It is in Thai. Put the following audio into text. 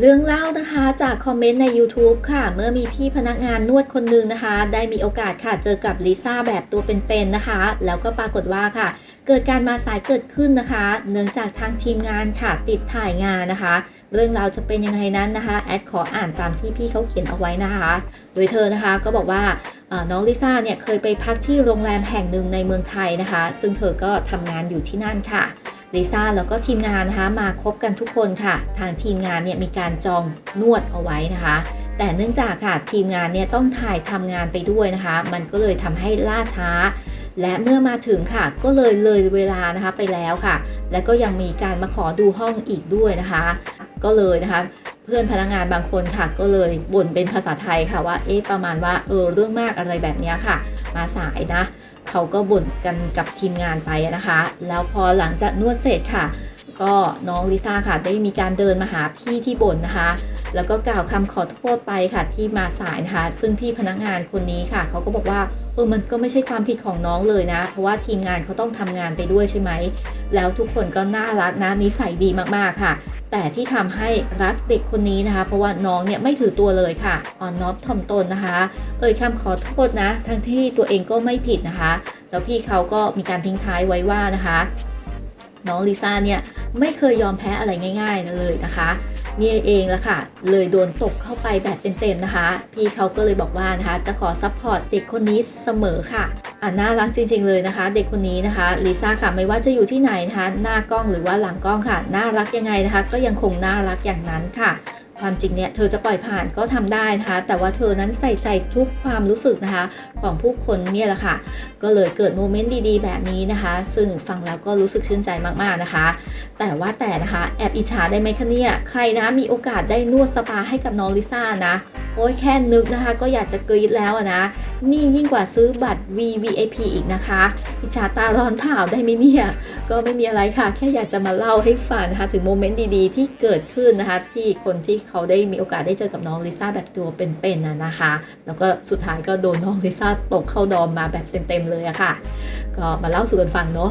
เรื่องเล่านะคะจากคอมเมนต์ใน YouTube ค่ะ เมื่อมีพี่พนักงานนวดคนหนึ่งนะคะ ได้มีโอกาสค่ะเจอกับลิซ่าแบบตัวเป็นๆนะคะ แล้วก็ปรากฏว่าค่ะ เกิดการมาสายเกิดขึ้นนะคะ เนื่องจากทางทีมงานค่ะติดถ่ายงานนะคะ เรื่องราวจะเป็นยังไงนั้นนะคะแอดขออ่านตามที่พี่เขาเขียนเอาไว้นะคะ โดยเธอนะคะก็บอกว่าน้องลิซ่าเนี่ยเคยไปพักที่โรงแรมแห่งหนึ่งในเมืองไทยนะคะ ซึ่งเธอก็ทำงานอยู่ที่นั่นค่ะ ลิซ่าแล้วก็ทีมงานนะคะมาครบกันทุกคนค่ะ ทางทีมงานเนี่ยมีการจองนวดเอาไว้นะคะแต่เนื่องจากค่ะทีมงานเนี่ยต้องถ่ายทำงานไปด้วยนะคะ มันก็เลยทำให้ล่าช้า และเมื่อมาถึงค่ะ ก็เลยเลยเวลานะคะไปแล้วค่ะ และก็ยังมีการมาขอดูห้องอีกด้วยนะคะ ก็เลยนะคะ เพื่อนพนักงานบางคนค่ะ ก็เลยบ่นเป็นภาษาไทยค่ะว่าเอ๊ะประมาณว่าเออเรื่องมากอะไรแบบนี้ค่ะ มาสายนะ เขาก็บ่นกันกับทีมงานไปนะคะ แล้วพอหลังจากนวดเสร็จค่ะ ก็น้องลิซ่าค่ะได้มีการเดินมาหาพี่ที่บ่นนะคะ แล้วก็กล่าวคำขอโทษไปค่ะที่มาสายนะคะ ซึ่งพี่พนักงานคนนี้ค่ะ เขาก็บอกว่าเออมันก็ไม่ใช่ความผิดของน้องเลยนะ เพราะว่าทีมงานเขาต้องทำงานไปด้วยใช่ไหม แล้วทุกคนก็น่ารักนะนิสัยดีมากๆค่ะ แต่ที่ทำให้รักเด็กคนนี้นะคะ เพราะว่าน้องเนี่ยไม่ถือตัวเลยค่ะอ่อนน้อมถ่อมตนนะคะ เอ่ยคำขอโทษนะ ทั้งที่ตัวเองก็ไม่ผิดนะคะ แล้วพี่เขาก็มีการทิ้งท้ายไว้ว่านะคะ น้องลิซ่าเนี่ยไม่เคยยอมแพ้อะไรง่าย ๆ เลยนะคะ นี่เองละค่ะ เลยโดนตกเข้าไปแบบเต็มๆนะคะ พี่เขาก็เลยบอกว่านะคะ จะขอซัพพอร์ตเด็กคนนี้เสมอค่ะอ่าน่ารักจริง ๆเลยนะคะ เด็กคนนี้นะคะลิซ่าค่ะไม่ว่าจะอยู่ที่ไหนนะคะ หน้ากล้องหรือว่าหลังกล้องค่ะ น่ารักยังไงนะคะ ก็ยังคงน่ารักอย่างนั้นค่ะความจริงเนี่ยเธอจะปล่อยผ่านก็ทำได้นะคะ แต่ว่าเธอนั้นใส่ใจทุกความรู้สึกนะคะ ของผู้คนเนี่ยแหละค่ะ ก็เลยเกิดโมเมนต์ดีๆ แบบนี้นะคะ ซึ่งฟังแล้วก็รู้สึกชื่นใจมากๆนะคะ แต่ว่าแต่นะคะแอบอิจฉาได้ไหมคะเนี่ยใครนะมีโอกาสได้นวดสปาให้กับน้องลิซ่านะโอ้ยแค่นึกนะคะก็อยากจะกรี๊ดแล้วนะนี่ยิ่งกว่าซื้อบัตร VVIP อีกนะคะ อิจฉาตาร้อนเผาได้ไหมเนี่ย ก็ไม่มีอะไรค่ะ แค่อยากจะมาเล่าให้ฟังนะคะ ถึงโมเมนต์ดีๆ ที่เกิดขึ้นนะคะ ที่คนที่เขาได้มีโอกาสได้เจอกับน้องลิซ่าแบบตัวเป็นๆนะนะคะ แล้วก็สุดท้ายก็โดนน้องลิซ่าตกเข้าดอมมาแบบเต็มๆเลยอะค่ะ ก็มาเล่าสู่กันฟังเนาะ